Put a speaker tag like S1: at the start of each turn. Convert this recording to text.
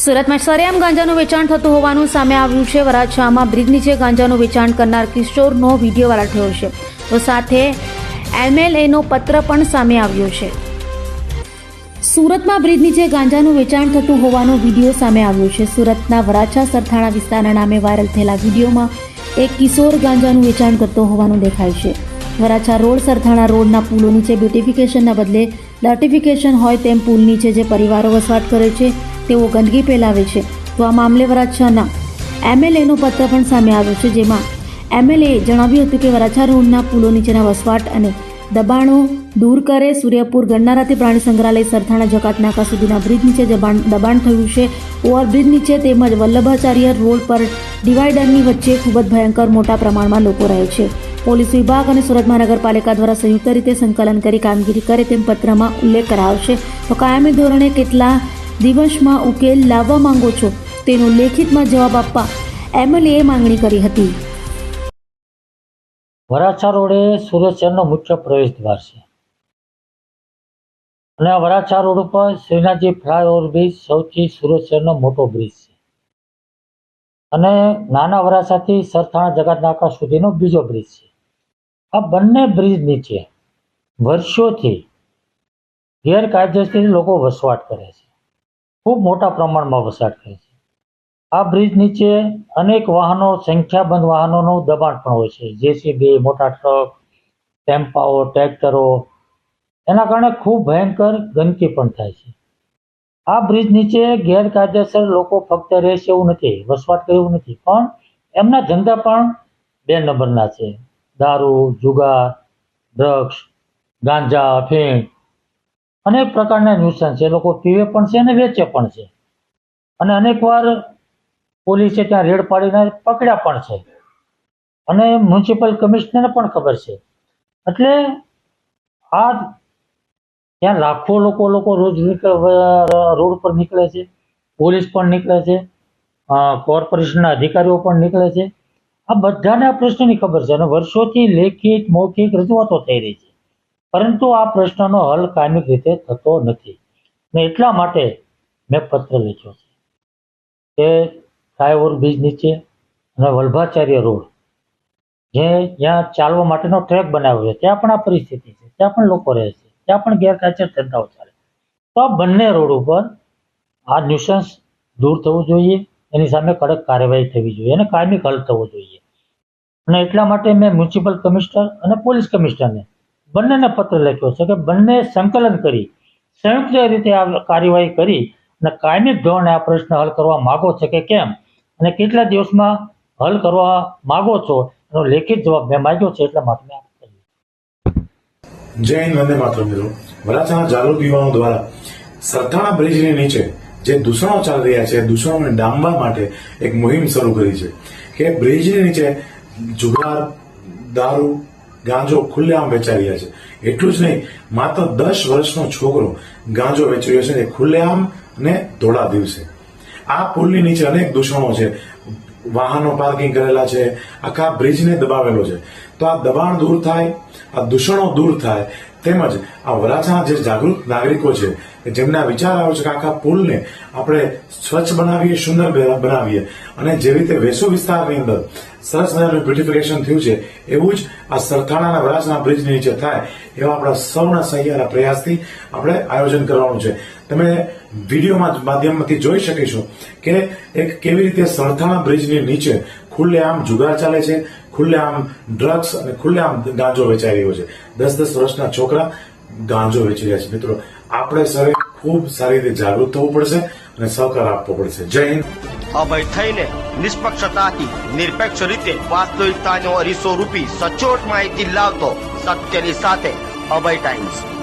S1: સુરતમાં સરેઆમ ગાંજાનું વેચાણ થતું હોવાનું સામે આવ્યું છે. વરાછામાં બ્રિજ નીચે ગાંજાનું વેચાણ કરનાર કિશોરનો વીડિયો વાયરલ થયો છે. તો સાથે એમએલએનો પત્ર પણ સામે આવ્યો છે. સુરતમાં બ્રિજ નીચે ગાંજાનું વેચાણ થતું હોવાનો વીડિયો સામે આવ્યો છે. સુરતના વરાછા સરથાણા વિસ્તારના નામે વાયરલ થયેલા વિડીયોમાં એક કિશોર ગાંજાનું વેચાણ કરતો હોવાનું દેખાય છે. વરાછા રોડ સરથાણા રોડના પુલો નીચે બ્યુટિફિકેશનના બદલે લર્ટિફિકેશન હોય તેમ પુલ નીચે જે પરિવારો વસવાટ કરે છે તેઓ ગંદકી ફેલાવે છે. તો આ મામલે વરાછાના એમએલએનો પત્ર પણ સામે આવ્યો છે, જેમાં એમએલએ જણાવ્યું હતું કે વરાછા રોડના પુલો નીચેના વસવાટ અને દબાણો દૂર કરે સૂર્યપુર ગણનારાથી પ્રાણી સંગ્રહાલય સરથાણા જકાત નાકા સુધીના બ્રિજ નીચે દબાણ દબાણ થયું છે. ઓવરબ્રિજ નીચે તેમજ વલ્લભાચાર્ય રોડ પર ડિવાઈડરની વચ્ચે ખૂબ જ ભયંકર મોટા પ્રમાણમાં લોકો રહે છે. પોલીસ વિભાગ અને સુરત મહાનગરપાલિકા દ્વારા સંયુક્ત રીતે સંકલન કરી કામગીરી કરે તેમ પત્રમાં ઉલ્લેખ કરાયો છે. તો કાયમી ધોરણે કેટલા દિવસમાં ઉકેલ લાવવા માંગો છો, તેનો લેખિતમાં જવાબ આપવા એમએલએ માંગણી કરી હતી.
S2: વરાછા રોડ સુરત શહેરનો મુખ્ય પ્રવેશ દ્વાર છે. અને આ વરાછા રોડ ઉપર શ્રીનાથજી ફ્લાયઓવર બ્રિજ સૌથી સુરત શહેરનો મોટો બ્રિજ છે. અને નાના વરાછાથી સરથાણા જગતનાકા સુધીનો બીજો બ્રિજ છે. આ બંને બ્રિજ નીચે વર્ષોથી ગેરકાયદેસર લોકો વસવાટ કરે છે. ખૂબ મોટા પ્રમાણમાં વસવાટ કરે છે. આ બ્રિજ નીચે અનેક વાહનો, સંખ્યાબંધ વાહનોનું દબાણ પણ હોય છે. જેસીબી, મોટા ટ્રક, ટેમ્પાઓ, ટ્રેક્ટરો, એના કારણે ખૂબ ભયંકર ગંદકી પણ થાય છે. આ બ્રિજ નીચે ગેરકાયદેસર લોકો ફક્ત રહેશે એવું નથી, વસવાટ કરે એવું નથી, પણ એમના ધંધા પણ બે નંબરના છે. દારૂ, જુગાર, ડ્રગ્સ, ગાંજા અફીણ અનેક પ્રકારના ન્યુસન્સ એ લોકો પીવે પણ છે અને વેચે પણ છે. અને અનેકવાર પોલીસે ત્યાં રેડ પાડીને પકડ્યા પણ છે. અને મ્યુનિસિપલ કમિશનરને પણ ખબર છે. એટલે આ ત્યાં લાખો લોકો લોકો રોજ રોડ પર નીકળે છે. પોલીસ પણ નીકળે છે. કોર્પોરેશનના અધિકારીઓ પણ નીકળે છે. આ બધાને આ પ્રશ્નની ખબર છે અને વર્ષોથી લેખિત, મૌખિક રજૂઆતો થઈ રહી છે. પરંતુ આ પ્રશ્નનો હલ કાયમિક રીતે થતો નથી. ને એટલા માટે મેં પત્ર લખ્યો છે. કે ફ્લાયઓવર બ્રિજ નીચે અને વલ્ભાચાર્ય રોડ, જે જ્યાં ચાલવા માટેનો ટ્રેક બનાવ્યો છે, ત્યાં પણ આ પરિસ્થિતિ છે, ત્યાં પણ લોકો રહે છે, ત્યાં પણ ગેરકાયદેસર ધંધાઓ ચાલે તો આ બંને રોડ ઉપર આ ન્યુસન્સ દૂર થવું જોઈએ, એની સામે કડક કાર્યવાહી થવી જોઈએ અને કાયમી હલ થવો જોઈએ. અને એટલા માટે મેં મ્યુનિસિપલ કમિશનર અને પોલીસ કમિશનરને બંનેને પત્ર લખ્યો છે કે બંને સંકલન કરી, સંયુક્ત રીતે આ કાર્યવાહી કરી અને કાયમી ધોરણે આ પ્રશ્ન હલ કરવા માગો છે કે કેમ? અને કેટલા દિવસમાં હલ કરવા માગો છો? એનો લેખિત જવાબ મેં માગ્યો છે એટલા માટે મેં
S3: જય વંદે માત્ર મિત્રો. વરાછાના જાગૃત યુવાનો દ્વારા સરથાણા બ્રિજની નીચે જે દૂષણો ચાલી રહ્યા છે, દૂષણોને ડામવા માટે એક મુહિમ શરૂ કરી છે. કે બ્રિજની નીચે જુગાર, દારૂ ગાંજો ખુલ્લેઆમ વેચાઈ રહ્યા છે. એટલું જ નહીં, માત્ર દસ વર્ષનો છોકરો ગાંજો વેચી રહ્યો છે એ ખુલ્લેઆમ ને ધોળા દિવસે. આ પુલની નીચે અનેક દૂષણો છે. વાહનો પાર્કિંગ કરેલા છે. આખા બ્રિજને દબાવેલો છે. તો આ દબાણ દૂર થાય, આ દૂષણો દૂર થાય, તેમજ આ વરાછાના જે જાગૃત નાગરિકો છે જેમના વિચાર આવ્યો છે કે આખા પુલને આપણે સ્વચ્છ બનાવીએ, સુંદર બનાવીએ, અને જેવી રીતે વેસુ વિસ્તારની અંદર સરસ મજાનું બ્યુટિફિકેશન થયું છે, એવું જ આ સરથાણાના વરાછના બ્રિજ નીચે થાય, એવા આપણા સૌના સહિયારા પ્રયાસથી આપણે આયોજન કરવાનું છે. તમે વિડીયોમાં માધ્યમથી જોઈ શકીશો કે એક કેવી રીતે સરથાણા બ્રિજની નીચે ખુલ્લેઆમ જુગાર ચાલે છે, ખુલ્લેઆમ ડ્રગ્સ અને ખુલ્લેઆમ ગાંજો વેચાઈ રહ્યો છે. દસ દસ વર્ષના છોકરા ગાંજો વેચી રહ્યા છે. મિત્રો, આપણે સરે ખૂબ સારી રીતે જાગૃત થવું પડશે અને સહકાર આપવો પડશે. જય હિન્દ.
S4: અભય થઈને નિષ્પક્ષતાથી, નિરપેક્ષ રીતે વાસ્તવિકતાનો અરીસો રૂપી સચોટ માહિતી લાવતો સત્યની સાથે અભય ટાઈમ્સ.